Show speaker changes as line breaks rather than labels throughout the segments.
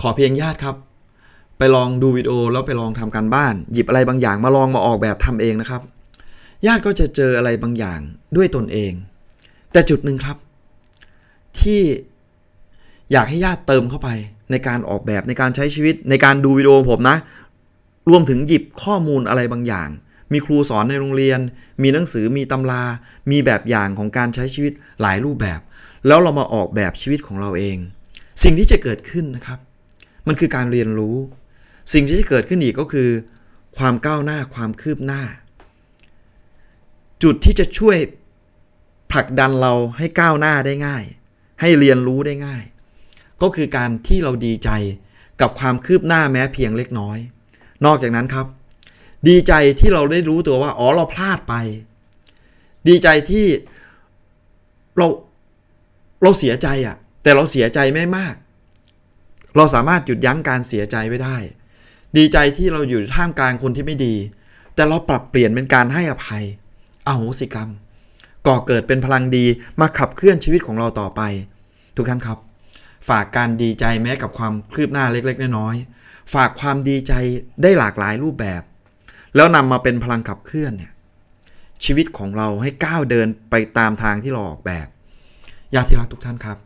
ขอเพียงญาติครับ ไปลองดูวิดีโอแล้วไปลองทำการบ้าน หยิบอะไรบางอย่างมาลองมาออกแบบทำเองนะครับ ญาติก็จะเจออะไรบางอย่างด้วยตนเอง แต่จุดหนึ่งครับ ที่อยากให้ญาติเติมเข้าไป ในการออกแบบในการใช้ชีวิตในการดูวิดีโอผมนะ รวมถึงหยิบข้อมูลอะไรบางอย่าง มีครูสอนในโรงเรียน มีหนังสือมีตำรา มีแบบอย่างของการใช้ชีวิตหลายรูปแบบ แล้วเรามาออกแบบชีวิตของเราเอง สิ่งที่จะเกิดขึ้นนะครับ มันคือการเรียนรู้ สิ่งที่จะเกิดขึ้นอีกก็คือ ความก้าวหน้าความคืบหน้า จุดที่จะช่วยผลักดันเราให้ก้าวหน้าได้ง่าย ให้เรียนรู้ได้ง่าย ก็คือการที่เราดีใจกับความคืบหน้าแม้เพียงเล็กน้อย นอกจากนั้นครับ ดีใจที่เราได้รู้ตัวว่าอ๋อเราพลาดไป ดีใจที่เราเราเสียใจอะ่ะ แต่เราเสียใจไม่มาก เราสามารถหยุดยั้งการเสียใจไว้ได้ ดีใจที่เราอยู่ท่ามกลางคนที่ไม่ดี แต่เราปรับเปลี่ยนเป็นการให้อภัยอโหสิกรรม ก่อเกิดเป็นพลังดีมาขับเคลื่อนชีวิตของเราต่อไป ทุกท่านครับ ฝากการดีใจแม้กับความคืบหน้าเล็กๆน้อยๆฝากความดีใจได้หลากหลายรูปแบบ แล้วนำมาเป็นพลังขับเคลื่อนเนี่ยชีวิตของเราให้ก้าวเดินไปตามทางที่เราออกแบบญาติที่รักทุกท่านครับ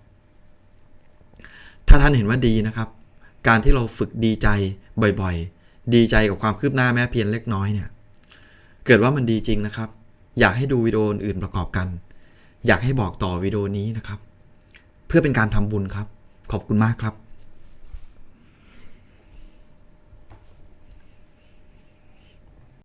ท่านเห็นว่าดีนะครับ การที่เราฝึกดีใจบ่อยๆ ดีใจกับความคืบหน้าแม้เพียงเล็กน้อยเนี่ย เกิดว่ามันดีจริงนะครับ อยากให้ดูวิดีโออื่นประกอบกัน อยากให้บอกต่อวิดีโอนี้นะครับ เพื่อเป็นการทำบุญครับ ขอบคุณมากครับ